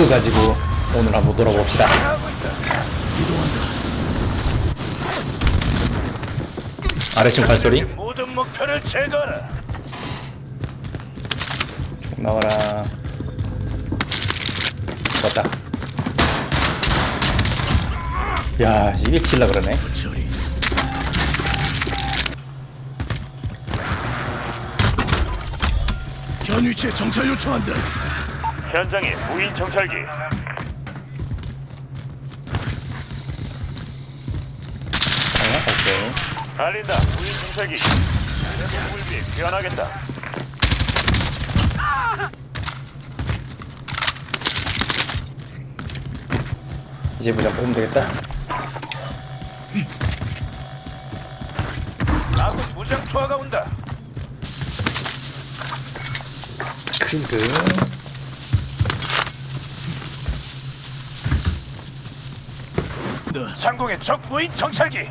이거 가지고 오늘 한번 놀아봅시다. 아래층 발소리 모든 목표를 제거하라. 쭉 나와라. 왔다. 야 이게 칠라 그러네. 현 위치에 정찰 요청한다. 현장에 무인 정찰기. 아, 오케이. 알린다. 무인 정찰기. 위해 귀환하겠다. 이제 보자 뽑으면 되겠다. 아군 무장 투하가 온다. 크리드. 상공의 적 무인 정찰기.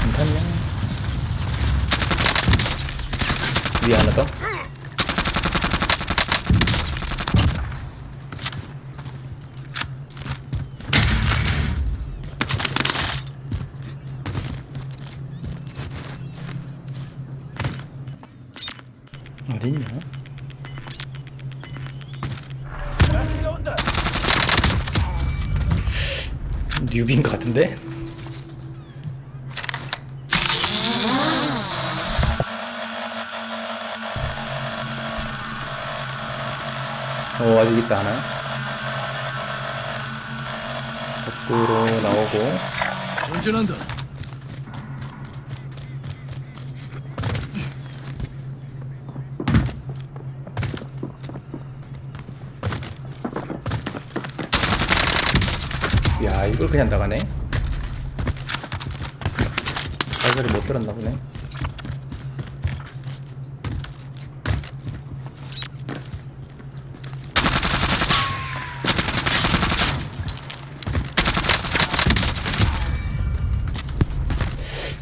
괜찮네. 위에 하나 더. 어딨냐? 뉴비인 것 같은데? 어 아직 있다 하나 거꾸로 나오고 전진한다. 이걸 그냥 나가네. 발소리 못 들었나 보네.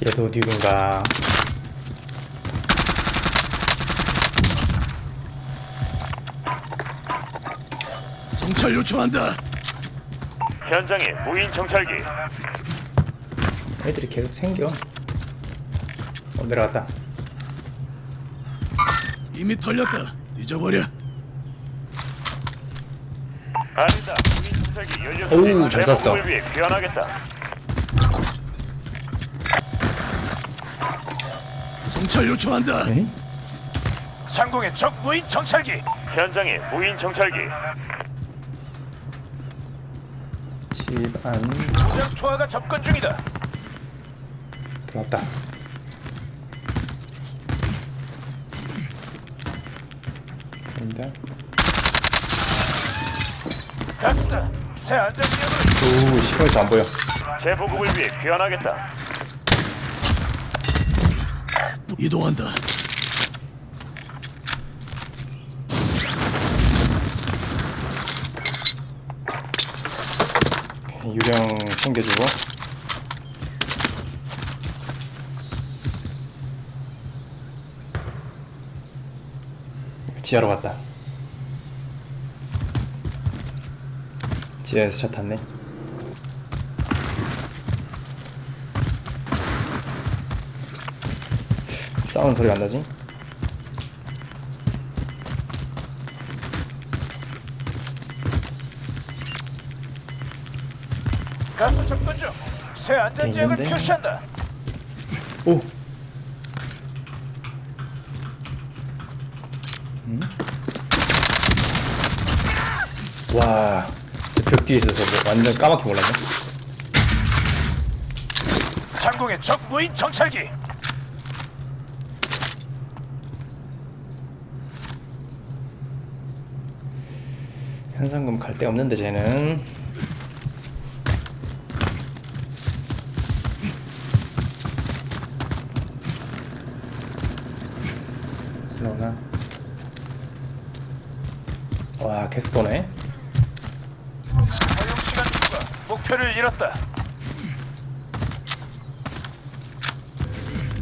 얘도 뉴인가? 정찰 요청한다. 현장에 무인 정찰기. 애들이 계속 생겨 어 내려갔다 이미 털렸다. 잊어버려. 알린다. 무인 정찰기 연료 오우, 잘 쐈어. 위해 귀환하겠다. 정찰 요청한다. 에이? 상공의 적 무인 정찰기. 현장에 무인 정찰기. 집안 무장 투하가 접근 중이다. 들어왔다 아니다 가스다. 새 안전 지역으로 오 시골에서 안 보여 재보급을 위해 귀환하겠다. 이동한다. 유령 챙겨주고. 지하로 갔다. 지하에서 차 탔네. 싸우는 소리가 안 나지? 가스 접근 중. 새 안전 지역을 있는데? 표시한다. 오. 음? 와, 저벽 뒤에 있어서 뭐 완전 까맣게 몰랐네. 상공의 적 무인 정찰기. 현상금 갈 데 없는데 쟤는. 나오나? 와, 계속 보네. 사용 시간 초과. 목표를 잃었다.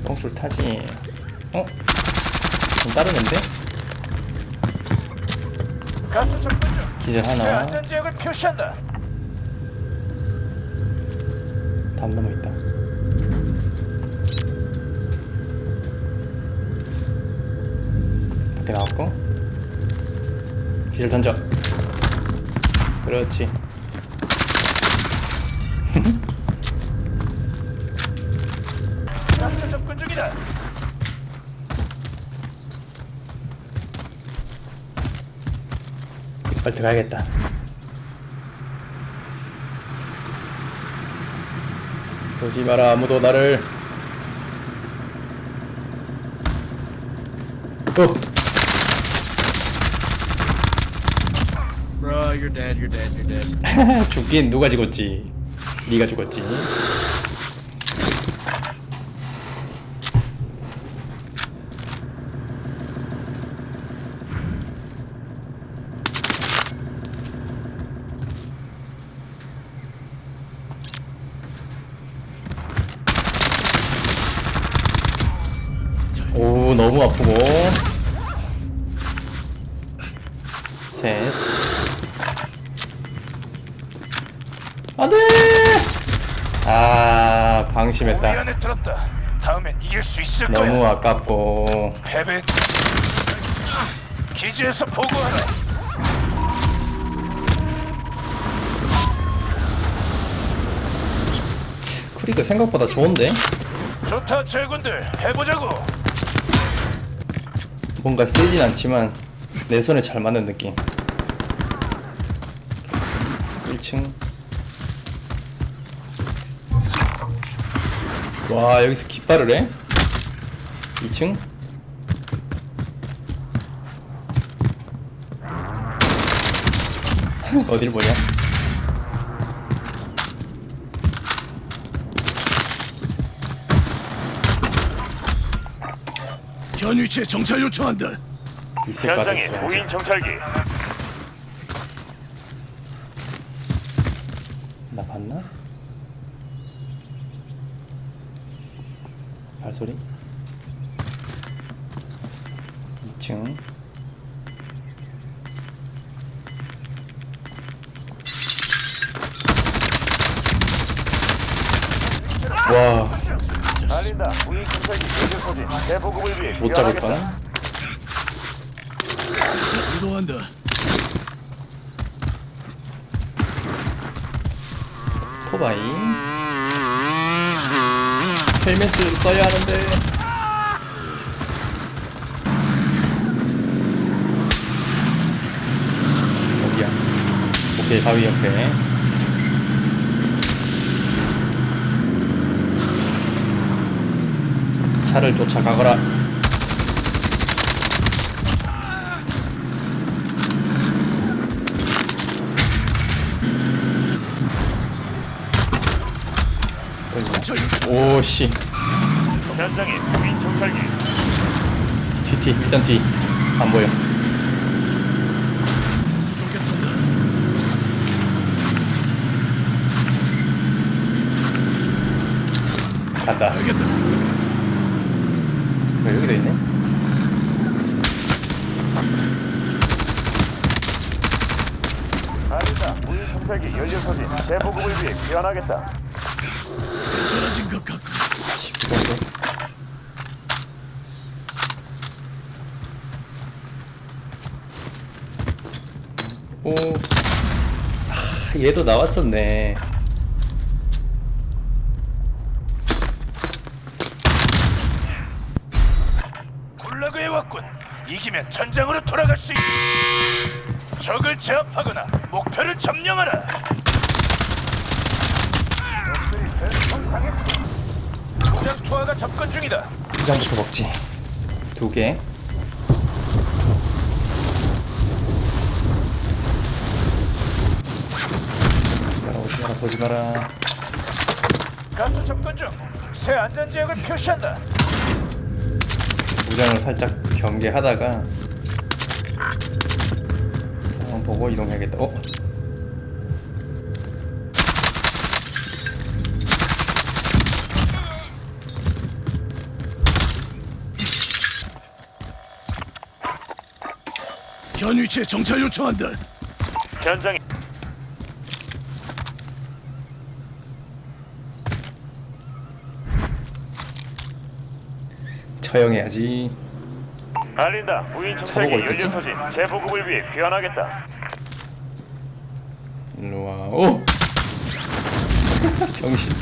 뻥줄 타지. 어? 좀 따르는데? 가스 접근 중. 기절 새 하나. 안전 지역을 표시한다. 담 넘어 있다. 밖에 나왔고. 기절 던져. 그렇지. 가스. 빨리 들어가야겠다. 보지 마라 아무도 나를. 어. Bro, you're dead, you're dead, you're dead. 죽긴 누가 죽었지? 네가 죽었지. 오 너무 아프고 셋 안돼 아 우리 방심했다 안에 들었다. 다음엔 이길 수 있을 거야. 너무 아깝고 패배. 기지에서 보고하라. 크리가 생각보다 좋은데 좋다, 제군들. 해보자고. 뭔가 세진 않지만 내 손에 잘 맞는 느낌 1층 와 여기서 깃발을 해? 2층 어딜 보냐 현 위치에 정찰 요청한다. 있을 것 현장에 같았어 무인 정찰기. 와, 알린다. 무인 정찰기 교전 소진. 대보급을 위해 못 잡을 귀환하겠다. 뻔. 자, 이동한다. 토바이. 헬멧을 써야 하는데. 어디야? 오케이, 바위 옆에. 차를 쫓아가거라. 오씨. 현장에 무인 정찰기. 뒤, 뒤, 일단 뒤. 안 보여. 수송계 탄다. 간다. 알겠다. 왜 여기도 있네? 알린다. 무인 정찰기 연료 소진. 대보급을 위해 귀환하겠다. 괜찮아진 것 같고. 무서운데? 오. 아, 얘도 나왔었네. 이기면 전장으로 돌아갈 수 있. 적을 제압하거나 목표를 점령하라. 무장 투하가 접근 중이다. 이장부터 먹지. 두 개. 오지 마라, 보지 마라. 가스 접근 중. 새 안전 지역을 표시한다. 무장을 살짝 경계하다가 상황 보고 이동해야겠다. 어? 현 위치에 정찰 요청한다. 현장에 처형해야지. 알린다. 정찰기 차고가 연료? 소진 재보급을 위해 귀환하겠다. 일로 와. 오. 병신.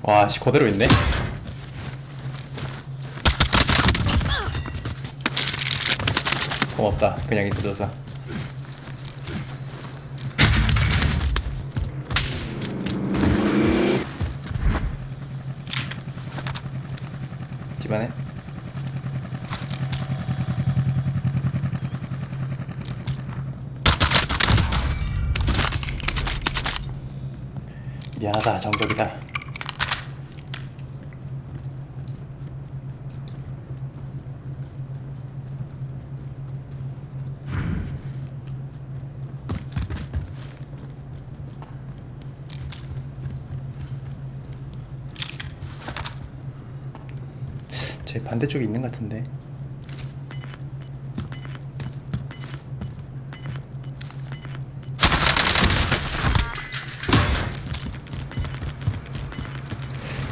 와, 씨 그대로 있네. 고맙다. 그냥 있어줘서. 집안에? 미안하다 정적이다. 제 반대쪽에 있는 것 같은데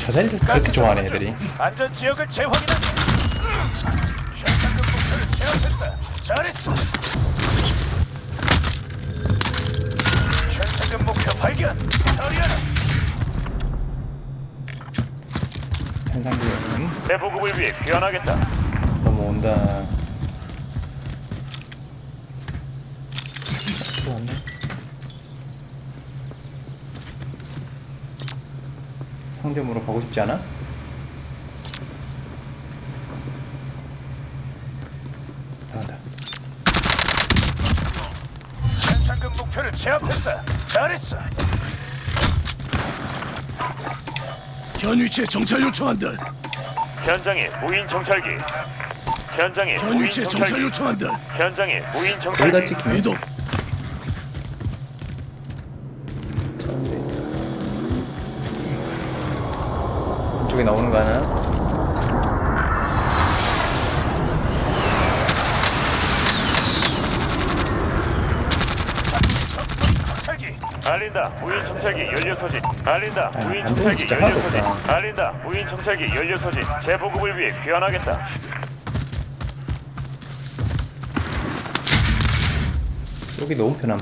저 자리를 그렇게 좋아하네 애들이 안전 지역을 재확인한다. 현상금 목표를 제압했다. 잘했어. 현상금 목표 발견. 처리하라. 현상금 재보급을 위해 귀환하겠다. 넘어온다 들어왔네 상점으로 가고 싶지 않아? 나간다 현상금 목표를 제압했다. 잘했어. 현 위치에 정찰 요청한다. 현장에 무인 정찰기. 현장에 현 무인 위치에 정찰 정찰기. 요청한다. 현장에 무인 여기다 정찰기. 이동. 이쪽에 나오는 거 하나? 알린다. 무인 정찰기 연료 소진. 알린다. 아, 무인 안 되면 정찰기 진짜 연료 소진. 알린다. 무인 정찰기 연료 소진. 재보급을 위해 귀환하겠다. 여기 너무 편함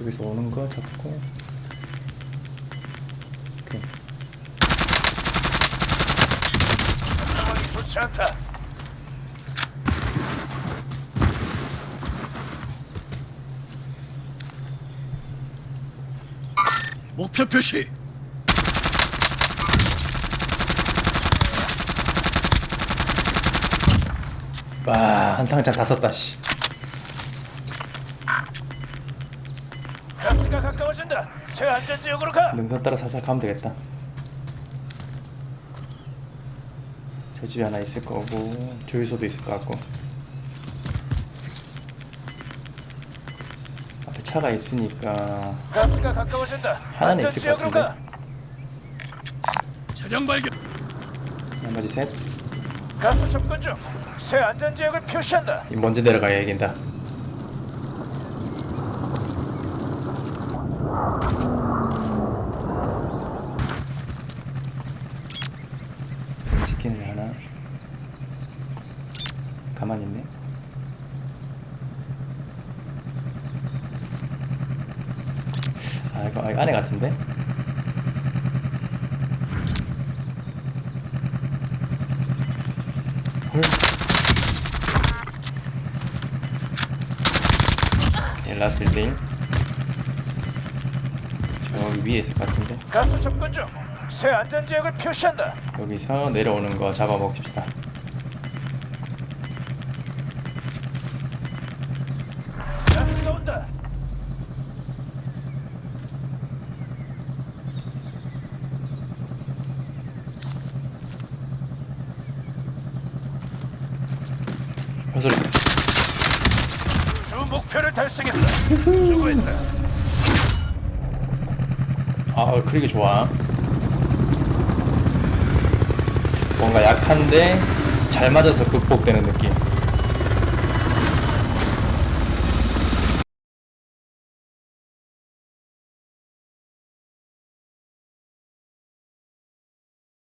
저기서 오는 거 잡고 오케이 상황이 좋지 않다. 목표 표시. 와 한탕장 다 썼다 씨 새 안전 지역으로 가. 능선 따라 살살 가면 되겠다 저 집에 하나 있을 거고 주유소도 있을 것 같고 앞에 차가 있으니까 가스가 가까워진다. 하나는 안전 있을 것 지역으로. 같은데 차량 발견. 나머지 셋 가스 접근 중. 새 안전 지역을 표시한다. 이 먼저 내려가야 이긴다 치킨을 하나 가만히 있네 아 이거, 아, 이거 안에 같은데 헐 예, 라스트 1대1 저기 위에 있을 것 같은데 가스 접근 중. 새 안전 지역을 표시한다. 여기서 내려오는 거 잡아먹읍시다 발소리 주 목표를 달성했다. 수고했다. 아 그러게 좋아 뭔가 약한데 잘 맞아서 극복되는 느낌